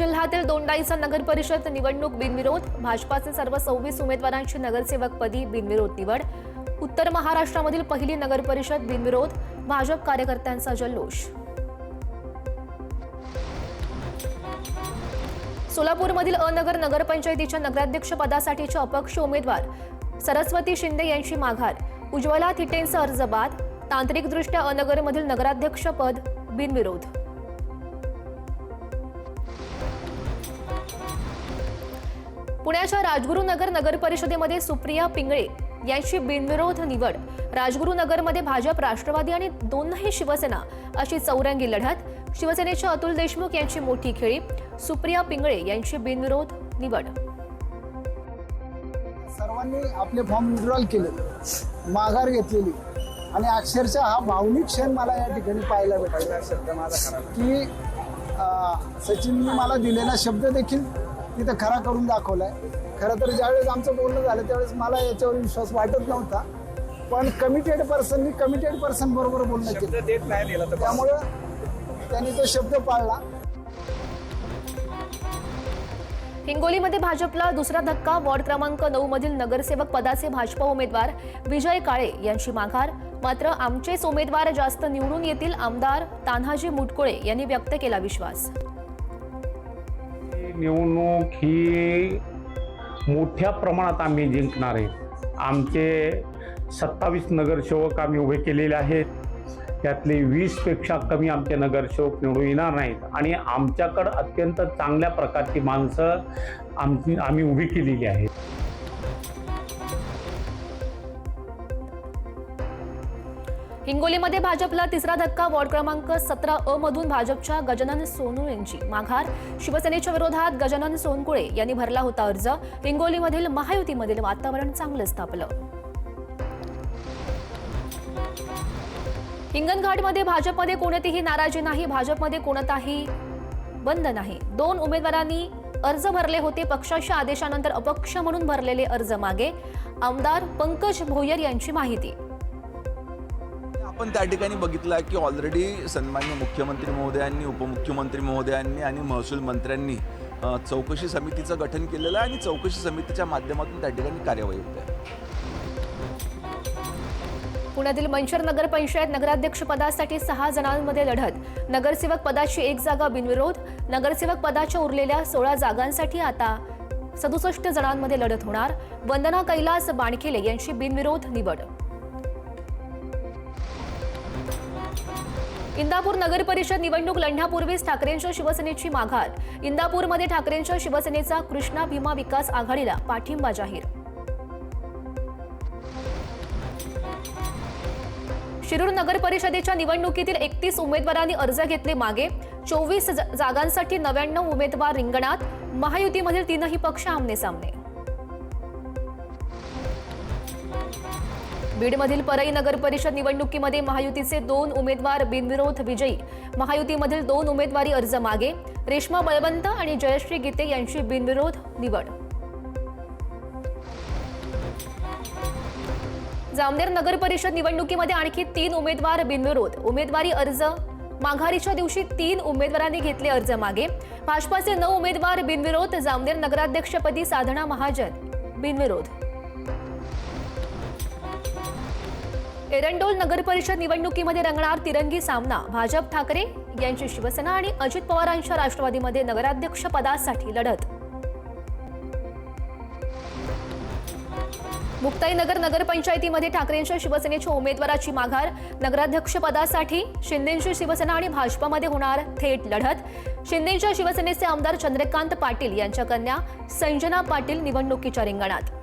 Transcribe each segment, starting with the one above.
जिल्ह्यातील दोंडाईचा नगर परिषद निवडणूक बिनविरोध. भाजपाचे सर्व सव्वीस उमेदवारांची नगरसेवकपदी बिनविरोध निवड. उत्तर महाराष्ट्रामधील पहिली नगर परिषद बिनविरोध. भाजप कार्यकर्त्यांचा जल्लोष. सोलापूरमधील अनगर नगरपंचायतीच्या नगराध्यक्ष पदासाठीचे अपक्ष उमेदवार सरस्वती शिंदे यांची माघार. उज्ज्वला थिटेंचा अर्ज बाद. तांत्रिकदृष्ट्या अनगरमधील नगराध्यक्षपद बिनविरोध. पुण्याच्या राजगुरुनगर नगर परिषदेमध्ये सुप्रिया पिंगळे यांची बिनविरोध निवड. राजगुरुनगरमध्ये भाजप राष्ट्रवादी आणि दोनही शिवसेना अशी चौरंगी लढत. शिवसेनेचे अतुल देशमुख यांची मोठी खेळी. सुप्रिया पिंगळे यांची बिनविरोध निवड. सर्वांनी आपले फॉर्म विड्रॉल केले माघार घेतलेली. आणि अक्षरशः हा भावनिक क्षण मला या ठिकाणी पाहायला भेटायचा की सचिनने मला दिलेला शब्द देखील तिथं खरा करून दाखवलाय. खरं तर ज्यावेळेस आमचं बोलणं झालं त्यावेळेस मला याच्यावर विश्वास वाटत नव्हता. पण कमिटेड पर्सननी कमिटेड पर्सन बरोबर बोलणं केलं. देत नाही दिला तर त्यामुळं त्यांनी तो शब्द पाळला. हिंगोलीमध्ये भाजपला दुसरा धक्का वॉर्ड क्रमांक नऊ मधील नगरसेवक पदाचे भाजप उमेदवार विजय काळे यांची माघार. मात्र आमचेच उमेदवार जास्त निवडून येतील आमदार तान्हाजी मुटकुळे यांनी व्यक्त केला विश्वास. निवडणूक ही मोठ्या प्रमाणात आम्ही जिंकणार आहे. आमचे सत्तावीस नगरसेवक आम्ही उभे केलेले आहेत. त्यातले वीसपेक्षा कमी आमचे नगरसेवक निवडून येणार नाहीत. आणि आमच्याकडं अत्यंत चांगल्या प्रकारची माणसं आमची आम्ही उभी केलेली आहेत. हिंगोलीमध्ये भाजपला तिसरा धक्का वॉर्ड क्रमांक सतरा अ मधून भाजपच्या गजानन सोनू यांची माघार. शिवसेनेच्या विरोधात गजानन सोनकुळे यांनी भरला होता अर्ज. हिंगोलीमधील महायुतीमधील वातावरण चांगलं तापलं हिंगणघाटमध्ये भाजपमध्ये कोणतीही नाराजी नाही भाजपमध्ये कोणताही बंद नाही. दोन उमेदवारांनी अर्ज भरले होते पक्षाच्या आदेशानंतर अपक्ष म्हणून भरलेले अर्ज मागे. आमदार पंकज भोयर यांची माहिती. आपण त्या ठिकाणी बघितलं की ऑलरेडी सन्मान्य मुख्यमंत्री महोदयांनी उपमुख्यमंत्री महोदयांनी आणि महसूल मंत्र्यांनी चौकशी समितीचं गठन केलेलं आहे आणि चौकशी समितीच्या माध्यमातून त्या ठिकाणी कार्यवाही होते पुण्यातील मंचर नगर पंचायत नगराध्यक्ष पदासाठी सहा जणांमध्ये लढत. नगरसेवक पदाची एक जागा बिनविरोध नगरसेवक पदाच्या उरलेल्या सोळा जागांसाठी आता सदुसष्ट जणांमध्ये लढत होणार. वंदना कैलास बाणखेले यांची बिनविरोध निवड. इंदापूर नगर परिषद निवडणूक लढण्यापूर्वीच ठाकरेंच्या शिवसेनेची माघार. इंदापूरमध्ये ठाकरेंच्या शिवसेनेचा कृष्णा भीमा विकास आघाडीला पाठिंबा जाहीर. शिरूर नगर परिषदेच्या निवडणुकीतील एकतीस उमेदवारांनी अर्ज घेतले मागे. चोवीस जागांसाठी नव्याण्णव उमेदवार रिंगणात. महायुतीमधील तीनही पक्ष आमने सामने. बीडमधील परई नगर परिषद निवडणुकीमध्ये महायुतीचे दोन उमेदवार बिनविरोध विजयी. महायुतीमधील दोन उमेदवारी अर्ज मागे. रेश्मा बळवंत आणि जयश्री गीते यांची बिनविरोध निवड. जामनेर नगर परिषद निवडणुकीमध्ये आणखी तीन उमेदवार बिनविरोध. उमेदवारी अर्ज माघारीच्या दिवशी तीन उमेदवारांनी घेतले अर्ज मागे. भाजपाचे नऊ उमेदवार बिनविरोध जामनेर नगराध्यक्षपदी साधना महाजन बिनविरोध. एरंडोल नगरपरिषद निवडणुकीमध्ये रंगणार तिरंगी सामना. भाजप ठाकरे यांची शिवसेना आणि अजित पवारांच्या राष्ट्रवादीमध्ये नगराध्यक्ष पदासाठी लढत. मुक्ताईनगर नगरपंचायतीमध्ये ठाकरेंच्या शिवसेनेच्या उमेदवाराची माघार. नगराध्यक्ष पदासाठी शिंदेची शिवसेना आणि भाजपामध्ये होणार थेट लढत. शिंदेच्या शिवसेनेचे आमदार चंद्रकांत पाटील यांच्या कन्या संजना पाटील निवडणुकीच्या रिंगणात.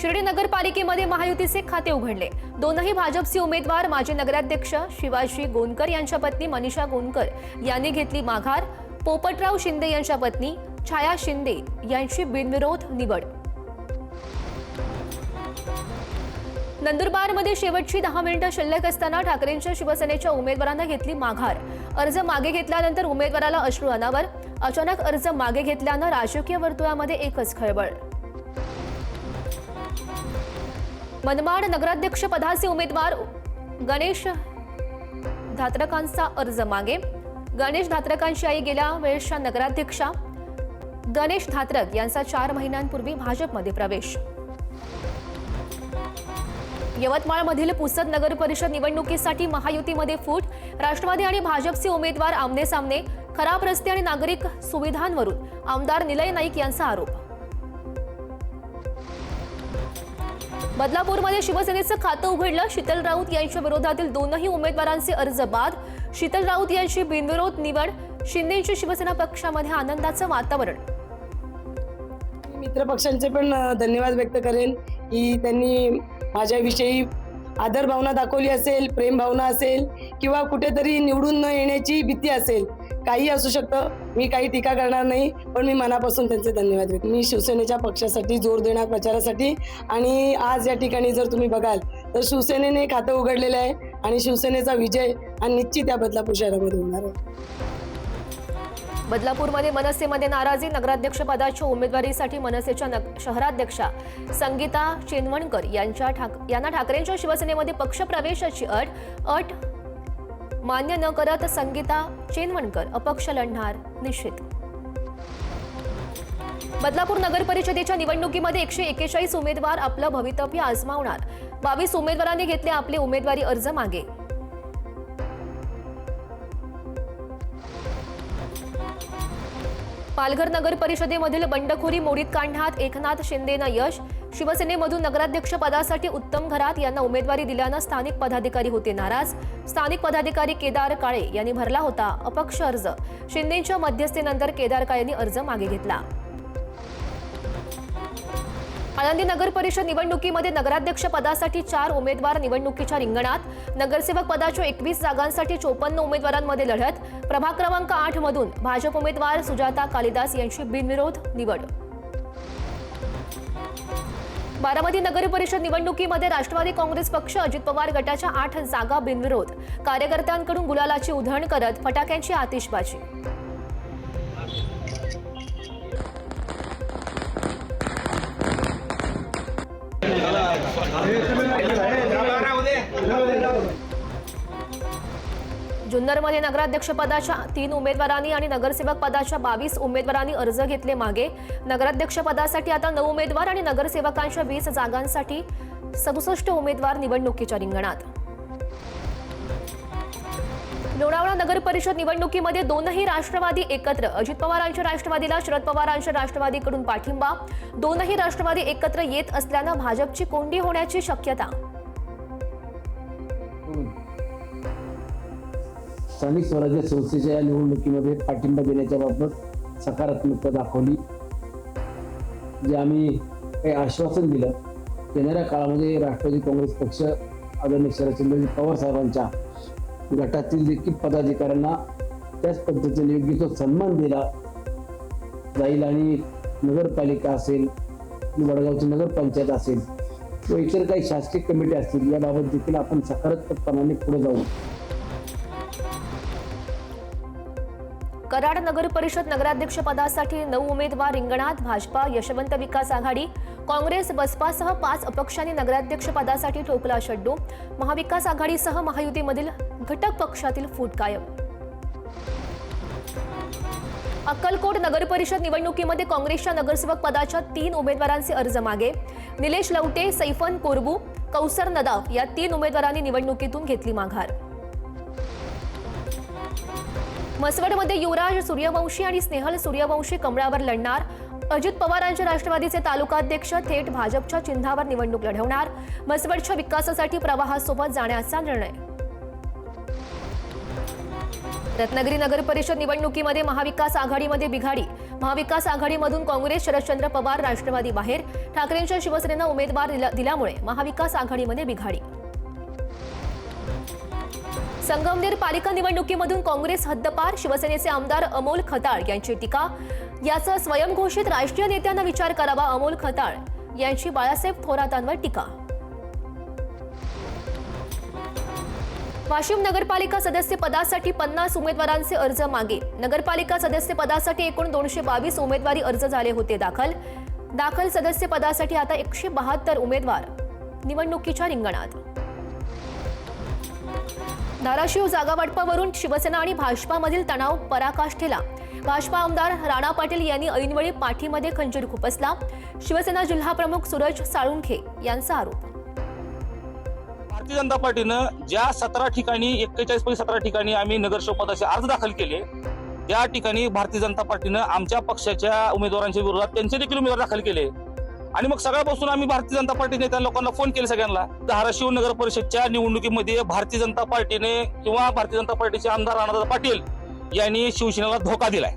शिर्डी नगरपालिकेमध्ये महायुतीचे खाते उघडले. दोनही भाजपचे उमेदवार माजी नगराध्यक्ष शिवाजी गोंदकर यांच्या पत्नी मनीषा गोंदकर यांनी घेतली माघार. पोपटराव शिंदे यांच्या पत्नी छाया शिंदे यांची बिनविरोध निवड. नंदुरबारमध्ये शेवटची दहा मिनिटं शिल्लक असताना ठाकरेंच्या शिवसेनेच्या उमेदवारांना घेतली माघार. अर्ज मागे घेतल्यानंतर उमेदवाराला अश्रू अनावर. अचानक अर्ज मागे घेतल्यानं राजकीय वर्तुळामध्ये एकच खळबळ. मनमाड नगराध्यक्ष पदाचे उमेदवार गणेश धात्रकांचा अर्ज मागे. गणेश धात्रकांची आई गेल्या वेळेसच्या नगराध्यक्षा गणेश धात्रक यांचा चार महिन्यांपूर्वी भाजपमध्ये प्रवेश. यवतमाळमधील पुसद नगर परिषद निवडणुकीसाठी महायुतीमध्ये फूट. राष्ट्रवादी आणि भाजपचे उमेदवार आमने सामने खराब रस्ते आणि नागरिक सुविधांवरून आमदार निलय नाईक यांचा आरोप. बदलापूरमध्ये शिवसेनेचं खातं उघडलं. शीतल राऊत यांच्या विरोधातील दोनही उमेदवारांचे अर्ज बाद. शीतल राऊत यांची बिनविरोध निवड शिंदेची शिवसेना पक्षामध्ये आनंदाचं वातावरण. मित्रपक्षांचे पण धन्यवाद व्यक्त करेन की त्यांनी माझ्याविषयी आदर भावना दाखवली असेल प्रेम भावना असेल किंवा कुठेतरी निवडून न येण्याची भीती असेल काही असू शकतं. मी काही टीका करणार नाही पण मी मनापासून त्यांचे धन्यवाद देतो मी शिवसेनेच्या पक्षासाठी जोर देणार प्रचारासाठी. आणि आज या ठिकाणी जर तुम्ही बघाल तर शिवसेनेने खातं उघडलेलं आहे आणि शिवसेनेचा विजय हा निश्चित या बदलापूर शहरामध्ये होणार आहे. बदलापूरमध्ये मनसेमध्ये नाराजी. नगराध्यक्षपदाच्या उमेदवारीसाठी मनसेच्या नग- शहराध्यक्षा संगीता चेनवणकर यांच्या ठाक यांना ठाकरेंच्या शिवसेनेमध्ये पक्षप्रवेशाची अट अट मान्य न करत संगीता चेनवणकर अपक्ष लढणार निश्चित. बदलापूर नगर परिषदेच्या निवडणुकीमध्ये एकशे एकेचाळीस उमेदवार आपलं भवितव्य आजमावणार. बावीस उमेदवारांनी घेतले आपले उमेदवारी अर्ज मागे. पालघर नगर परिषदेमधील बंडखोरी मोडीत काढण्यात एकनाथ शिंदेनं यश शिवसेनेमधून नगराध्यक्ष पदासाठी उत्तम घरात यांना उमेदवारी दिल्यानं स्थानिक पदाधिकारी होते नाराज. स्थानिक पदाधिकारी केदार काळे यांनी भरला होता अपक्ष अर्ज. शिंदेच्या मध्यस्थीनंतर केदार काळेंनी अर्ज मागे घेतला. आळंदी नगर परिषद निवडणुकीमध्ये नगराध्यक्ष पदासाठी चार उमेदवार निवडणुकीच्या रिंगणात. नगरसेवक पदाच्या एकवीस जागांसाठी चोपन्न उमेदवारांमध्ये लढत. प्रभाग क्रमांक आठ मधून भाजप उमेदवार सुजाता कालिदास यांची बिनविरोध निवड. बारामती नगर परिषद निवडणुकीमध्ये राष्ट्रवादी काँग्रेस पक्ष अजित पवार गटाच्या आठ जागा बिनविरोध. कार्यकर्त्यांकडून गुलालाची उधळण करत फटाक्यांची आतिषबाजी. जुन्नरमध्ये नगराध्यक्षपदाच्या तीन उमेदवारांनी आणि नगरसेवक पदाच्या बावीस उमेदवारांनी अर्ज घेतले मागे. नगराध्यक्षपदासाठी आता नऊ उमेदवार आणि नगरसेवकांच्या वीस जागांसाठी सदुसष्ट उमेदवार निवडणुकीच्या रिंगणात. लोणावळा नगर परिषद निवडणुकीमध्ये दोनही राष्ट्रवादी एकत्र. अजित पवारांच्या राष्ट्रवादीला शरद पवारांच्या राष्ट्रवादीकडून पाठिंबा. दोनही राष्ट्रवादी एकत्र येत असल्यानं भाजपची कोंडी होण्याची शक्यता. स्थानिक स्वराज्य संस्थेच्या या निवडणुकीमध्ये पाठिंबा देण्याच्या बाबत सकारात्मकता दाखवली. जे आम्ही काही आश्वासन दिलं येणाऱ्या काळामध्ये राष्ट्रवादी काँग्रेस पक्ष आदरणीय शरदचंद्रजी पवार साहेबांच्या गटातील देखील पदाधिकाऱ्यांना त्याच पद्धतीने योग्य तो सन्मान दिला जाईल आणि नगरपालिका असेल वडगावची नगरपंचायत असेल व इतर काही शासकीय कमिटी असतील याबाबत देखील आपण सकारात्मकपणाने पुढे जाऊ. कराड नगर परिषद नगराध्यक्षपदासाठी नऊ उमेदवार रिंगणात भाजपा यशवंत विकास आघाडी काँग्रेस बसपासह पाच अपक्षांनी नगराध्यक्षपदासाठी ठोकला शड्डू. महाविकास आघाडीसह महायुतीमधील घटक पक्षातील फूट कायम अक्कलकोट नगरपरिषद निवडणुकीमध्ये काँग्रेसच्या नगरसेवक पदाच्या तीन उमेदवारांचे अर्ज मागे. निलेश लवटे सैफन कोरबू कौसर नदाफ या तीन उमेदवारांनी निवडणुकीतून घेतली माघार. मसवडमध्ये युवराज सूर्यवंशी आणि स्नेहल सूर्यवंशी कमळावर लढणार. अजित पवारांच्या राष्ट्रवादीचे तालुकाध्यक्ष थेट भाजपच्या चिन्हावर निवडणूक लढवणार. मसवडच्या विकासासाठी प्रवाहासोबत जाण्याचा निर्णय. रत्नागिरी नगर परिषद निवडणुकीमध्ये महाविकास आघाडीमध्ये बिघाडी. महाविकास आघाडीमधून काँग्रेस शरदचंद्र पवार राष्ट्रवादी बाहेर. ठाकरेंच्या शिवसेनेनं उमेदवार दिला- दिल्यामुळे महाविकास आघाडीमध्ये बिघाडी. संगमनेर पालिका निवडणुकीमधून काँग्रेस हद्दपार शिवसेनेचे आमदार अमोल खताळ यांची टीका. याचा स्वयंघोषित राष्ट्रीय नेत्यांना विचार करावा अमोल खताळ यांची बाळासाहेब थोरातांवर टीका. वाशिम नगरपालिका सदस्य पदासाठी पन्नास उमेदवारांचे अर्ज मागे. नगरपालिका सदस्य पदासाठी एकूण दोनशे बावीस उमेदवारी अर्ज झाले होते दाखल. दाखल सदस्य पदासाठी आता एकशे बहात्तर उमेदवार. निवडणुकीच्या रिंगणात. धाराशिव जागा वाटपावरून शिवसेना आणि भाजपामधील तणाव पराकाष्ठेला. भाजपा आमदार राणा पाटील यांनी ऐनवेळी पाठीमध्ये खंजीर खुपसला. शिवसेना जिल्हाप्रमुख सूरज साळुंखे यांचा आरोप. भारतीय जनता पार्टीनं ज्या सतरा ठिकाणी एक्केचाळीस पैकी सतरा ठिकाणी आम्ही नगरसेवक पदाचे अर्ज दाखल केले त्या ठिकाणी भारतीय जनता पार्टीनं आमच्या पक्षाच्या उमेदवारांच्या विरोधात त्यांचे देखील उमेदवार दाखल केले. आणि मग सगळ्यापासून आम्ही भारतीय जनता पार्टीने त्या लोकांना फोन केले सगळ्यांना. धाराशिव नगर परिषदच्या निवडणुकीमध्ये भारतीय जनता पार्टीने किंवा भारतीय जनता पार्टीचे आमदार राणादा पाटील यांनी शिवसेनेला धोका दिलाय.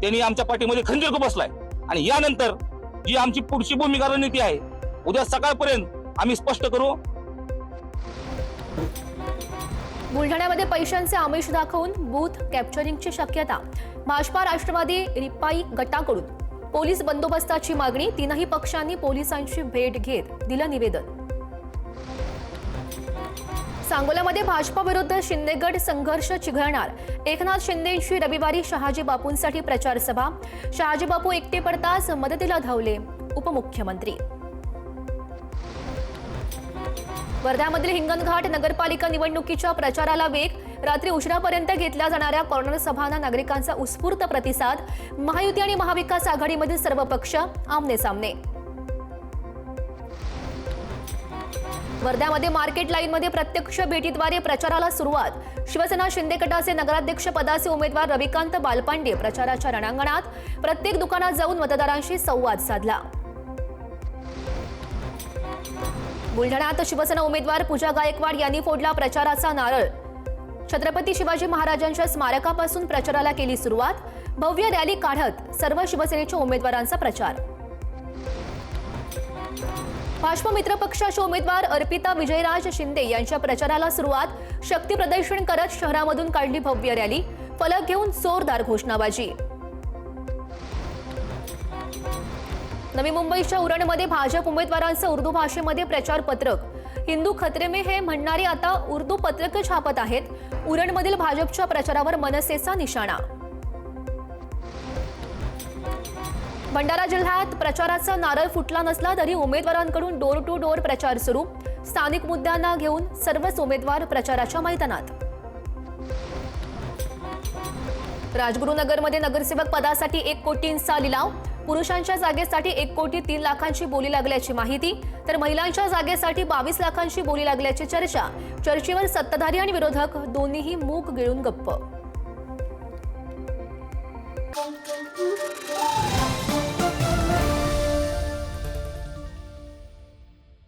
त्यांनी आमच्या पार्टीमध्ये खंजीर बसलाय. आणि यानंतर जी आमची पुढची भूमिका रणनीती आहे उद्या सकाळपर्यंत आम्ही स्पष्ट करू. बुलढाण्यामध्ये पैशांचे आमिष दाखवून बूथ कॅप्चरिंगची शक्यता. भाजपा राष्ट्रवादी रिपाई गटाकडून. पोलीस बंदोबस्ताची मागणी तीनही पक्षांनी पोलिसांची भेट घेत दिलं निवेदन. सांगोल्यामध्ये भाजपा विरुद्ध शिंदेगड संघर्ष चिघळणार. एकनाथ शिंदेंची रविवारी शहाजी बापूंसाठी प्रचार सभा. शहाजी बापू एकटे पडताच मदतीला धावले उपमुख्यमंत्री. वर्ध्यामधील हिंगणघाट नगरपालिका निवडणुकीच्या प्रचाराला वेग रात्री उशिरापर्यंत घेतल्या जाणाऱ्या कॉर्नर सभांना नागरिकांचा उत्स्फूर्त प्रतिसाद महायुती आणि महाविकास आघाडीमधील सर्व पक्ष आमने सामने वर्ध्यामध्ये मार्केट लाईनमध्ये प्रत्यक्ष भेटीद्वारे प्रचाराला सुरुवात. शिवसेना शिंदे गटाचे नगराध्यक्ष पदाचे उमेदवार रविकांत बालपांडे प्रचाराच्या रणांगणात प्रत्येक दुकानात जाऊन मतदारांशी संवाद साधला. बुलढाण्यात शिवसेना उमेदवार पूजा गायकवाड यांनी फोडला प्रचाराचा नारळ. छत्रपती शिवाजी महाराजांच्या स्मारकापासून प्रचाराला केली सुरुवात. भव्य रॅली काढत सर्व शिवसेनेच्या उमेदवारांचा प्रचार. भाजप मित्र पक्षाचे उमेदवार अर्पिता विजयराज शिंदे यांच्या प्रचाराला सुरुवात. शक्ती प्रदर्शन करत शहरामधून काढली भव्य रॅली. फलक घेऊन जोरदार घोषणाबाजी. नवी मुंबईच्या उरणमध्ये भाजप उमेदवारांचं उर्दू भाषेमध्ये प्रचार पत्रक हिंदू खतरे में हे म्हणणारे आता उर्दू पत्रक छापत आहेत. उरणमधील भाजपच्या प्रचारावर मनसेचा निशाणा. भंडारा जिल्ह्यात प्रचाराचा नारळ फुटला नसला तरी उमेदवारांकडून डोर टू डोर प्रचार सुरू. स्थानिक मुद्द्यांना घेऊन सर्वच उमेदवार प्रचाराच्या मैदानात. राजगुरुनगरमध्ये नगरसेवक पदासाठी एक कोटींचा लिलाव. पुरुषांच्या जागेसाठी एक कोटी तीन लाखांची बोली लागल्याची माहिती तर महिलांच्या जागेसाठी बावीस लाखांची बोली लागल्याची चर्चा. चर्चेवर सत्ताधारी आणि विरोधक दोन्हीही मूग गिळून गप्प.